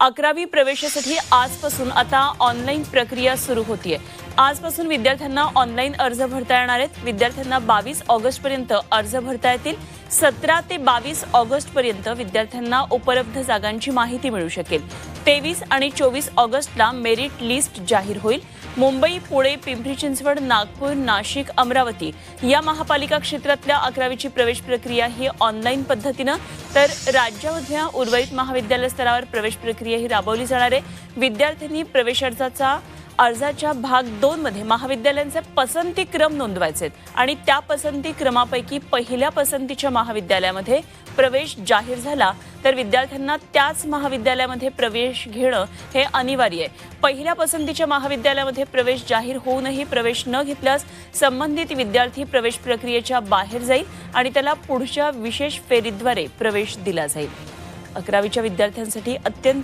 अकरावी प्रवेशासाठी आजपासून आता ऑनलाईन प्रक्रिया सुरू होतीये. आजपासून विद्यार्थ्यांना ऑनलाईन अर्ज भरता येणार आहेत. विद्यार्थ्यांना बावीस ऑगस्ट पर्यंत अर्ज भरता येतील. सतरा ते बावीस ऑगस्ट पर्यंत विद्यार्थ्यांना उपलब्ध जागांची माहिती मिळू शकेल. तेवीस आणि चोवीस ऑगस्टला मेरिट लिस्ट जाहीर होईल. मुंबई पुणे पिंपरी चिंचवड नागपूर नाशिक अमरावती या महापालिका क्षेत्रातल्या अकरावीची प्रवेश प्रक्रिया ही ऑनलाईन पद्धतीनं तर राज्यामधल्या उर्वरित महाविद्यालय स्तरावर प्रवेश प्रक्रिया ही राबवली जाणार आहे. विद्यार्थ्यांनी प्रवेश अर्जाचा अर्जाच्या भाग दोन मध्ये महाविद्यालयांचे पसंती क्रम नोंदवायचे आहेत आणि त्या पसंती क्रमापैकी पहिल्या पसंतीच्या महाविद्यालयामध्ये प्रवेश जाहीर झाला तर विद्यार्थ्यांना त्याच महाविद्यालयामध्ये प्रवेश घेणं हे अनिवार्य आहे. पहिल्या पसंतीच्या महाविद्यालयामध्ये प्रवेश जाहीर होऊनही प्रवेश न घेतल्यास संबंधित विद्यार्थी प्रवेश प्रक्रियेच्या बाहेर जाईल आणि त्याला पुढच्या विशेष फेरीद्वारे प्रवेश दिला जाईल. अकरावीच्या विद्यार्थ्यांसाठी अत्यंत